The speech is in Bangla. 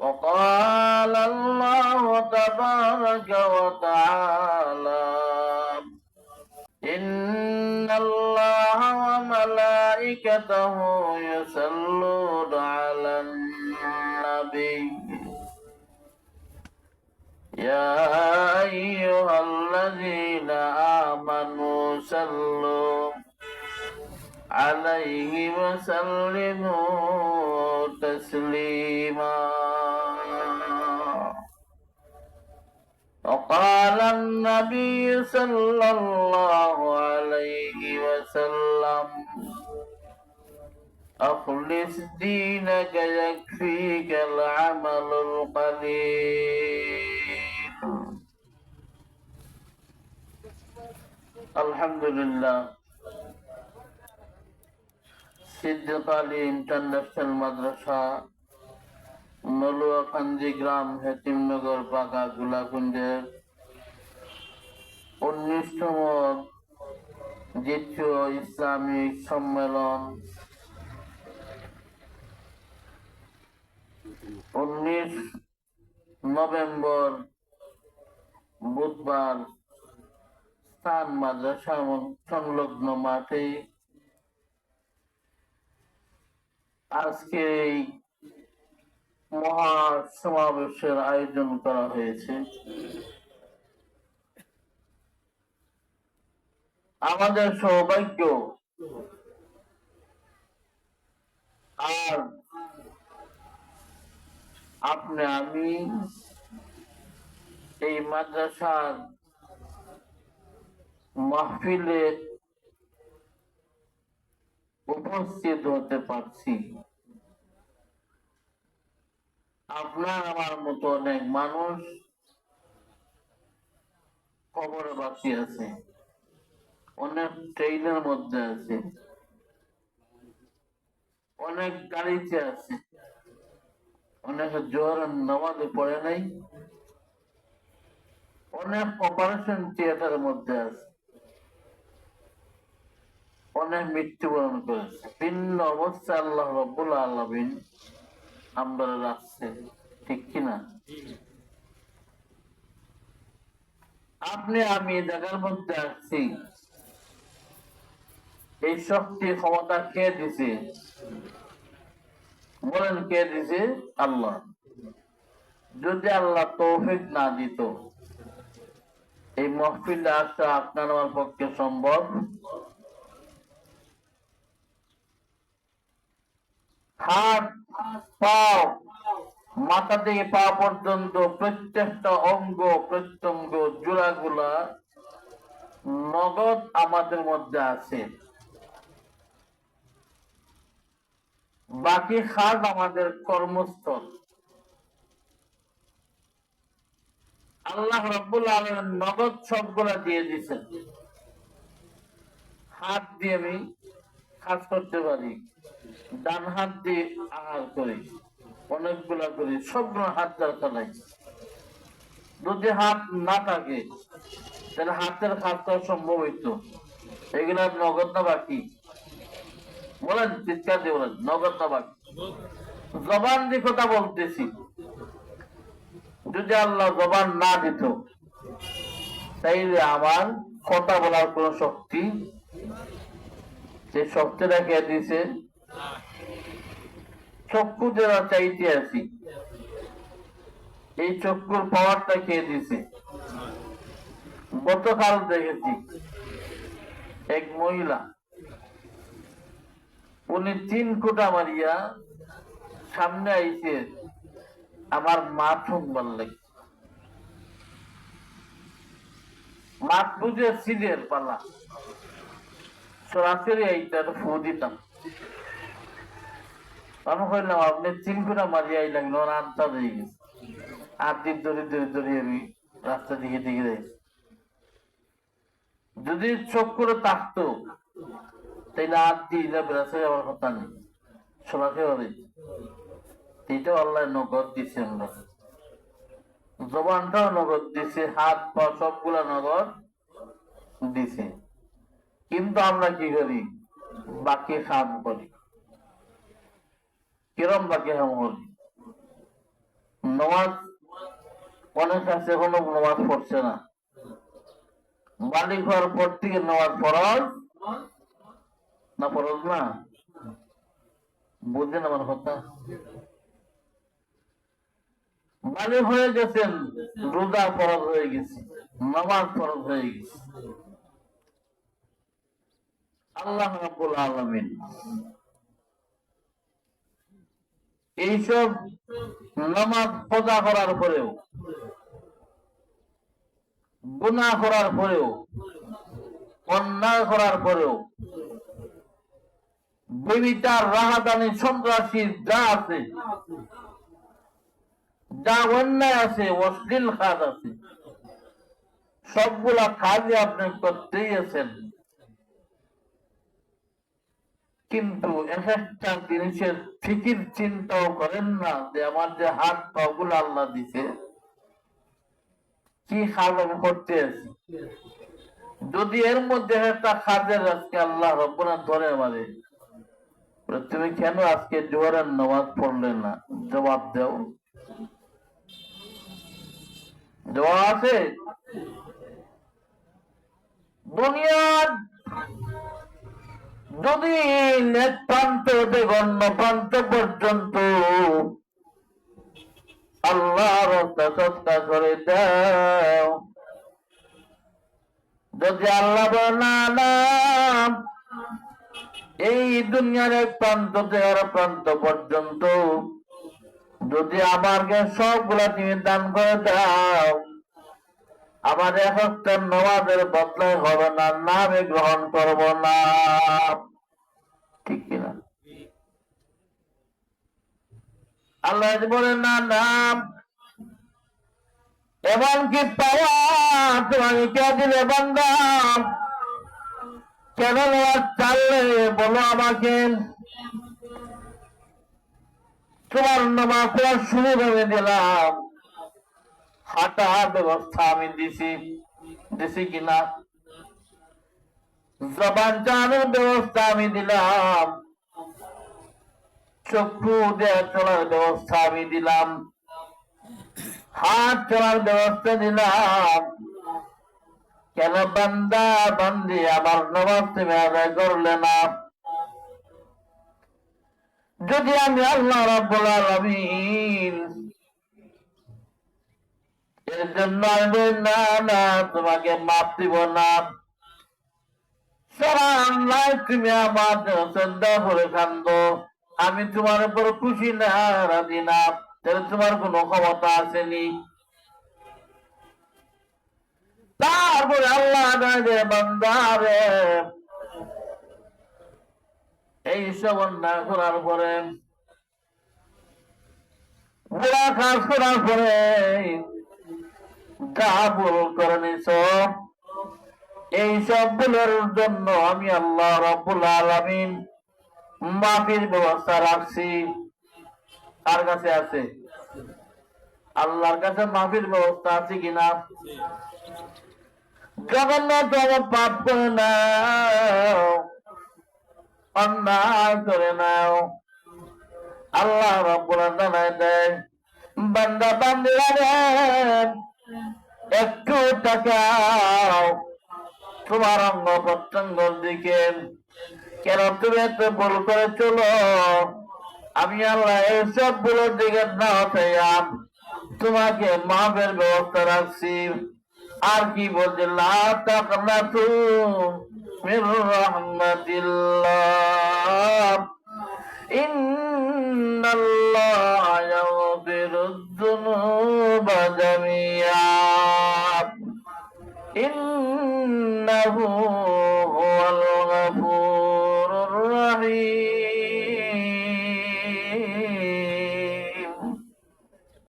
وقال الله تبارك وتعالى إن الله وملائكته يصلون على النبي يا أيها الذين آمنوا صلوا عليه وسلموا تسليما وقال النبي صلى الله عليه وسلم أخلص دينك يكفيك العمل القليل الحمد لله সিদ্দিক আলী ইন্টারন্যাশনাল মাদ্রাসা নলুয়াকান্দি গ্রাম হেতিমনগর বাগা গোলাকুঞ্জের উনিশতম দ্বিতীয় ইসলামিক সম্মেলন। উনিশ নভেম্বর বুধবার স্থান মাদ্রাসা সংলগ্ন মাঠে আজকে এই মহা সমাবেশের আয়োজন করা হয়েছে। আমাদের সৌভাগ্য, আর আপনি, আমি এই মাদ্রাসার মাহফিলে উপস্থিত হতে পারছি। আপনার আমার মতো অনেক মানুষ খবরে বাকি আছে। অনেক ট্রেনের মধ্যে আছে। অনেক গাড়িতে আছে। অনেক জোহরের নামাজে পড়ে নাই। অনেক অপারেশন থিয়েটারের মধ্যে আছে। অনেক মৃত্যুবরণ করেছে। ভিন্ন অবস্থা আল্লাহ রব্বুল আলমিন আমরা রাখছে, ঠিক কিনা? আপনি আমি জায়গার মধ্যে আসছি এই শক্তি ক্ষমতা কে দিছে? বলেন কে দিছে? আল্লাহ। যদি আল্লাহ তৌফিক না দিত, এই মহফিলে আসা আপনার আমার পক্ষে সম্ভব। হাত মাথা থেকে পা পর্যন্ত প্রত্যেকটা অঙ্গ, প্রত্যঙ্গ, জোড়াগুলা নগদ আমাদের মধ্যে আছে। বাকি খাদ আমাদের কর্মস্থল। আল্লাহ রব্বুল আলম নগদ সবগুলা দিয়ে দিছেন হাত দিয়ে আমি কাজ করতে পারি। ডান হাত দিয়ে আহার করি, অনেকগুলা করি, সবগুলো হাত দ্বারা চালাই। যদি হাত না থাকে, তাহলে হাতের করা সম্ভব হইতো। এগুলা নগদ না বাকি? বলেন, চিৎকার দিয়ে বলেন, নগদ না বাকি? জবান দিয়ে কথা বলতেছি। যদি আল্লাহ জবান না দিত, তাইলে আমার কথা বলার কোন শক্তি, যে শক্তিটা কে দিছে চক্ষু যারা চাইতে আছি এই চক্ষুর পাওয়ারটা কে দিছে? গতকাল দেখেছি এক মহিলা। উনি তিন কোটা মারিয়া সামনে আইছে, আমার মা শুনবার লাগে মাত বুঝে সিলের পালা। সরাসরি এইটা ফু দিতাম। আমি কইলাম, আপনি তিন কোটা মারিয়া আইলেন, ওর আটটা দিয়ে গেছে। আট দিন ধরে ধরে ধরে আমি রাস্তা দিকে দিকে যাইছি যদি চোখ করে থাকতো তাইলে আর দিলে বেড়াছে আমার কথা নেই। সবাকে হবে। এটাও আল্লাহ নগদ দিছে আমরা। জবানটাও নগদ দিছে, হাত পা সবগুলা নগদ দিছে। কিন্তু আমরা কি করি? বাকি খাম করি। কিরম বাকি হাম করি নামাজ অনেক আছে, এখনও নামাজ পড়ছে না। বালিক হওয়ার পর থেকে নামাজ ফরজ? না ফরজ না? বুঝলেন আমার কথা? বালিক হয়ে গেছেন, রোজা ফরজ হয়ে গেছে, নামাজ ফরজ হয়ে গেছে। আল্লাহ রাব্বুল আলামিন এইসব নামাজ পজা করার পরেও গুণা করার পরেও, অন্যায় করার পরেও রাহাদানি, সন্ত্রাসী যা আছে, যা অন্যায় আছে, অশ্লীল কাজ আছে, সবগুলা কাজে আপনি করতেই আছেন। কিন্তু এক একটা জিনিসের ফিকির চিন্তাও করেন না যে আমার যে হাত পা গুলো আল্লাহ দিছে কি আমি করতে আছি? যদি এর মধ্যে একটা কাজের আজকে আল্লাহ রব্বনা ধরে বলে, তুমি কেন আজকে জোয়ারের নামাজ পড়লে না? জবাব দাও। জবাব আছে? দুনিয়ার যদি নেক প্রান্ত গণ্য প্রান্ত পর্যন্ত, আল্লাহর সত্তা করে দাও। যদি আল্লাহ না এই দুনিয়ার এক প্রান্ত আর প্রান্ত পর্যন্ত, যদি আমাকে সবগুলা তুমি দান করে দাও আমার এক একটা নমাজের বদলাই হবে না না আমি গ্রহণ করব না। ঠিক কিনা? আল্লাহ বলেন, না নাম এমনকি পাওয়া তোমাকে কে দিলে বান্দাম কেন চাললে বলো আমাকে? তোমার নামাজ শুরু করে দিলাম। হাঁটা ব্যবস্থা আমি দিছি দিছি কিনা? জবান চালানোর ব্যবস্থা আমি দিলাম। চক্ষু দেয়া চলার ব্যবস্থা আমি দিলাম। হাত চলার ব্যবস্থা দিলাম। কেন বান্দা, বান্দি আমার নমাজ তুমি আদায় করলে না? যদি আমি আল্লাহ রাব্বুল আলামিন এর জন্য আমি বলি, না না। তোমাকে মাপ দিব না? সারা আল্লাহ তুমি আমার শ্রদ্ধা করে আমি তোমার উপর খুশি না রাজি না। তাহলে তোমার কোনো ক্ষমতা আসেনি তারপরে আল্লাহ বান্দারে এই সব অন্যায় করার পরে বুড়া কাজ করার পরে ভুল করে নিছ এই সবগুলোর জন্য আমি আল্লাহ রব্বুল আলামিন মাফির ব্যবস্থা রাখছি। কার কাছে আছে? আল্লাহর কাছে মাফির ব্যবস্থা আছে কিনা? জগন্নাথ আমার পাপ করে নাও, অন্যায় করে নাও। আল্লাহ রব্বুল জানায় দেয়, বান্দা বান্দিরা একটু তাকাও। তোমার অঙ্গ প্রত্যঙ্গর দিকে। কেন তুমি এত ভুল করে চলো? আমি আল্লাহ এইসবগুলোর দিকে না হতাইয়া তোমাকে মাফের ব্যবস্থা রাখছি। আর কি বলছে? রাহমাতিল্লাহ।